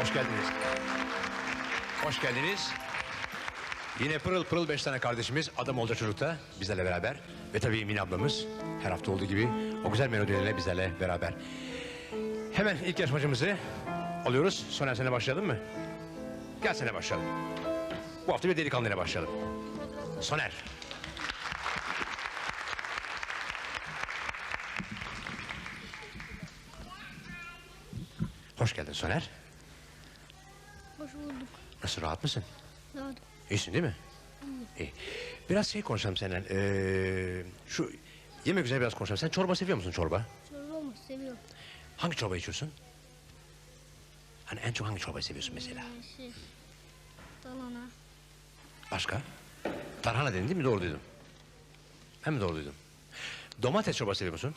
Hoş geldiniz. Hoş geldiniz. Yine pırıl pırıl beş tane kardeşimiz adam olacak çocukta bizlerle beraber. Ve tabii Mine ablamız her hafta olduğu gibi o güzel melodilerle bizlerle beraber. Hemen ilk yarışmacımızı alıyoruz. Soner sene başlayalım mı? Gel sene başlayalım. Bu hafta bir delikanlıyla başlayalım. Soner. Hoş geldin Soner. Hoş bulduk. Nasıl rahat mısın? Doğru. İyisin değil mi? İyi. Biraz şey konuşalım seninle. Ee, şu yemek üzerine biraz konuşalım. Sen çorba seviyor musun çorba? Çorba mı? Seviyorum. Hangi çorba içiyorsun? Hani en çok hangi çorbayı seviyorsun mesela? Şey, dalana. Başka? Tarhana dedin değil mi? Doğru duydum. Hem mi doğru duydum? Domates çorba seviyor musun?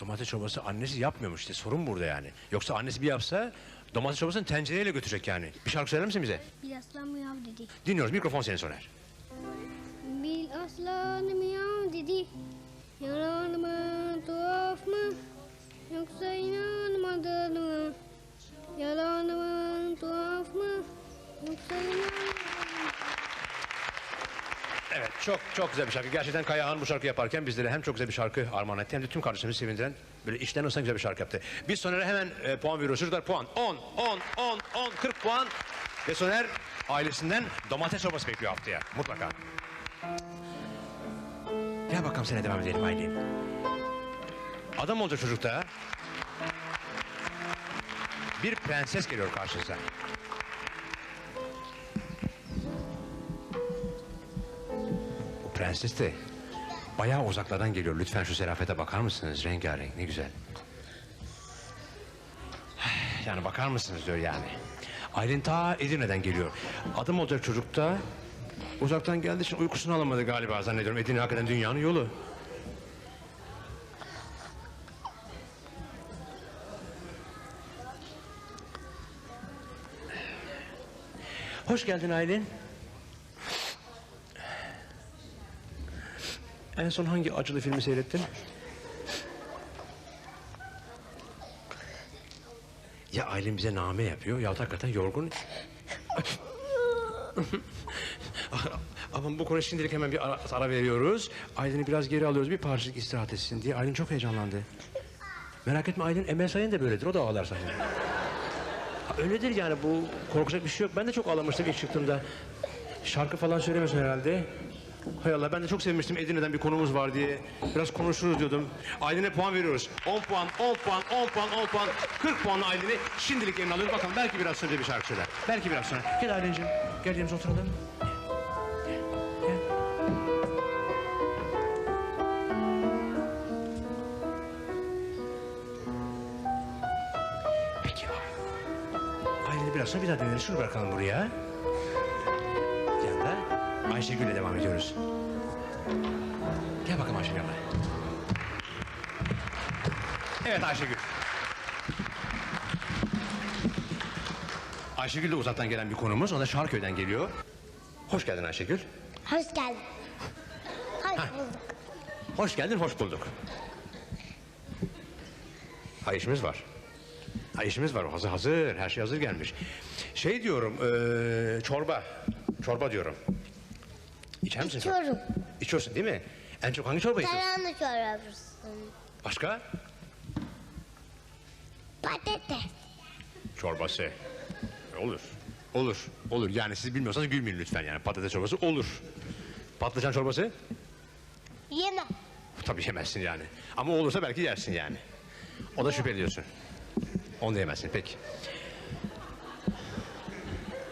Domates çorbası annesi yapmıyormuş işte sorun burada yani. Yoksa annesi bir yapsa domates çorbasını tencereyle götürecek yani. Bir şarkı söyler misin bize? Bir aslan miyav dedi. Dinliyoruz mikrofon senin Soner. Bir aslan miyav dedi. Yalan mı, tuhaf mı? Yoksa çok çok güzel bir şarkı. Gerçekten Kayahan bu şarkı yaparken bizlere hem çok güzel bir şarkı armağan etti hem de tüm kardeşlerimizi sevindiren böyle işten olsan güzel bir şarkı yaptı. Biz Soner'e hemen e, puan veriyoruz. Çocuklar puan 10, 10, 10, 10, 40 puan. Ve Soner ailesinden domates çorbası bekliyor haftaya mutlaka. Gel bakalım sana devam edelim Aylin. Adam olacak çocukta. Bir prenses geliyor karşınıza. Prenses de bayağı uzaklardan geliyor. Lütfen şu serafete bakar mısınız? Rengarenk ne güzel. Yani bakar mısınız diyor yani. Aylin ta Edirne'den geliyor. Adım olacak çocuk da uzaktan geldiği için uykusunu alamadı galiba zannediyorum. Edirne hakikaten dünyanın yolu. Hoş geldin Aylin. En son hangi acılı filmi seyrettin? Ya Aylin bize name yapıyor ya da hakikaten yorgun. Ama bu konu şimdilik hemen bir ara, ara veriyoruz. Aylin'i biraz geri alıyoruz bir parçacık istirahat etsin diye. Aylin çok heyecanlandı. Merak etme Aylin Emel Sayın da böyledir. O da ağlar sahne. Ha, Öyledir yani bu korkacak bir şey yok. Ben de çok ağlamıştım ilk çıktığımda. Şarkı falan söylemiyorsun herhalde. Hay Allah ben de çok sevmiştim Edirne'den bir konumuz var diye. Biraz konuşuruz diyordum. Aylin'e puan veriyoruz. 10 puan, 10 puan, 10 puan, 10 puan. 40 puanla Aylin'i şimdilik eline alıyoruz. Bakalım belki biraz sonra bir şarkı söyler. Belki biraz sonra. Gel Aylin'cim. Gel yerimize oturalım. Peki. Aylin'i biraz sonra bir daha deneriz. Şunu bırakalım buraya. Ayşegül'le devam ediyoruz. Gel bakalım Ayşegül abla. Evet Ayşegül. Ayşegül de uzaktan gelen bir konumuz. O da Şarköy'den geliyor. Hoş geldin Ayşegül. Hoş geldin. Hoş bulduk. Hoş geldin, hoş bulduk. Ha işimiz var. Ha işimiz var. Hazır, hazır. Her şey hazır gelmiş. Şey diyorum, eee, çorba. Çorba diyorum. İçer misin? İçiyorum. İçiyorsun değil mi? En çok hangi çorba içiyorsun? Tarhana çorbası. Başka? Patates. Çorbası. Olur. Olur. Olur. Yani siz bilmiyorsanız gülmeyin lütfen yani. Patates çorbası olur. Patlıcan çorbası? Yemem. Tabii yemezsin yani. Ama olursa belki yersin yani. O da şüphe ediyorsun. Onu da yemezsin peki.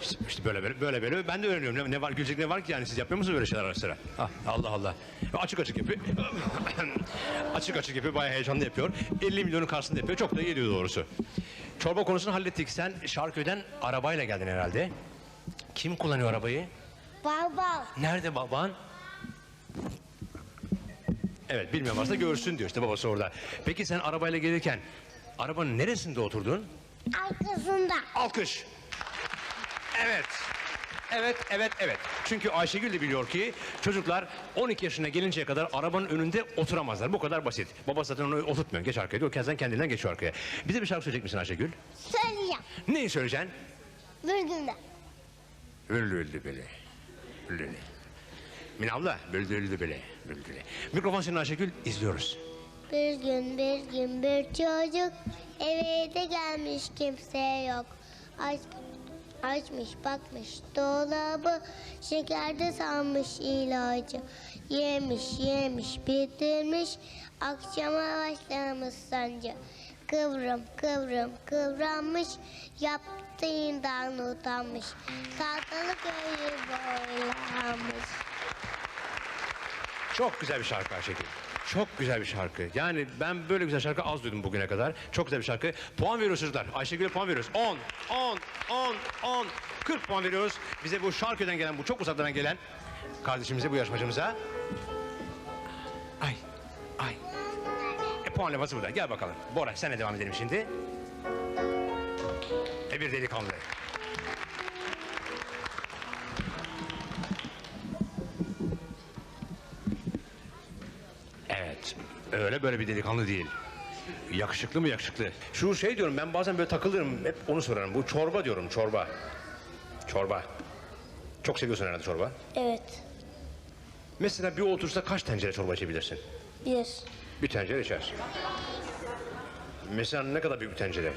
İşte, işte böyle böyle böyle böyle ben de öğreniyorum. Ne, ne var gülecek ne var ki yani siz yapıyor musunuz böyle şeyler ara sıra? Ah, Allah Allah. Açık açık yapıyor. açık açık yapıyor. Bayağı heyecanlı yapıyor. 50 milyonun karşısında yapıyor. Çok da geliyor doğrusu. Çorba konusunu hallettik. Sen Şarköy'den arabayla geldin herhalde. Kim kullanıyor arabayı? Baba. Nerede baban? Evet bilmiyorum aslında görsün diyor işte babası orada. Peki sen arabayla gelirken arabanın neresinde oturdun? Arkasında. Alkış. Evet. Evet, evet, evet. Çünkü Ayşegül de biliyor ki çocuklar 12 yaşına gelinceye kadar arabanın önünde oturamazlar. Bu kadar basit. Baba zaten onu oturtmuyor. Geç arkaya diyor. Kendinden kendinden geçiyor arkaya. Bize bir şarkı söyleyecek misin Ayşegül? Söyleyeceğim. Neyi söyleyeceksin? Öldü öldü böyle. Öldü. Mine abla, öldü böyle. Öldü. Mikrofon senin Ayşegül. izliyoruz. Bir gün bir gün bir çocuk eve de gelmiş kimse yok. Aç, açmış bakmış dolabı şekerde sanmış ilacı. Yemiş yemiş bitirmiş akşama başlamış sancı. Kıvrım kıvrım kıvranmış yaptığından utanmış. Saltalık öyle boylanmış. Çok güzel bir şarkı Ayşegül. Çok güzel bir şarkı. Yani ben böyle güzel şarkı az duydum bugüne kadar. Çok güzel bir şarkı. Puan veriyoruz çocuklar. Ayşegül'e puan veriyoruz. 10, 10, 10, 10. 40 puan veriyoruz. Bize bu şarkıdan gelen, bu çok uzaklardan gelen kardeşimize, bu yarışmacımıza. Ay, ay. E, puan levhası burada. Gel bakalım. Bora senle devam edelim şimdi. E bir delikanlı. Öyle böyle bir delikanlı değil. Yakışıklı mı yakışıklı? Şu şey diyorum ben bazen böyle takılırım. Hep onu sorarım. Bu çorba diyorum çorba. Çorba. Çok seviyorsun herhalde çorba. Evet. Mesela bir otursa kaç tencere çorba içebilirsin? Bir. Bir tencere içersin. Mesela ne kadar büyük bir tencere?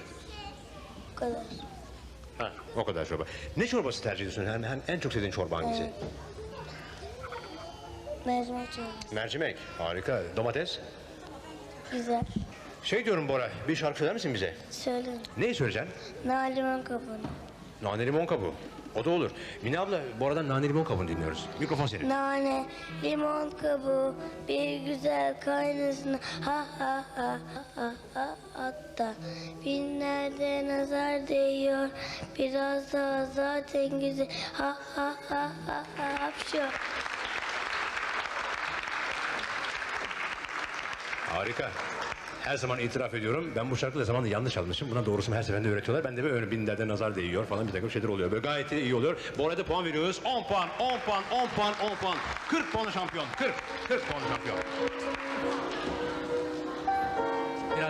Bu kadar. Ha, o kadar çorba. Ne çorbası tercih ediyorsun? Yani en- en çok sevdiğin çorba hangisi? Mercimek çorbası. Mercimek. Harika. Domates. Güzel. Şey diyorum Bora, bir şarkı söyler misin bize? Söylerim. Neyi söyleyeceksin? Naliman kabuğunu. Nane limon kabuğu. O da olur. Mine abla bu arada nane limon kabuğunu dinliyoruz. Mikrofon senin. Nane, limon kabuğu, bir güzel kaynasın. Ha ha ha ha ha hatta. Binlerde nazar değiyor. Biraz daha zaten güzel. Ha ha ha ha ha hapşu. Harika. Her zaman itiraf ediyorum. Ben bu şarkıyı zamanında yanlış almışım. Buna doğrusunu her seferinde öğretiyorlar. Ben de böyle binlerden nazar değiyor falan bir takım şeyler oluyor. Böyle gayet iyi oluyor. Bu arada puan veriyoruz. 10 puan, 10 puan, 10 puan, 10 puan. 40 puanlı şampiyon. 40, 40 puanlı şampiyon.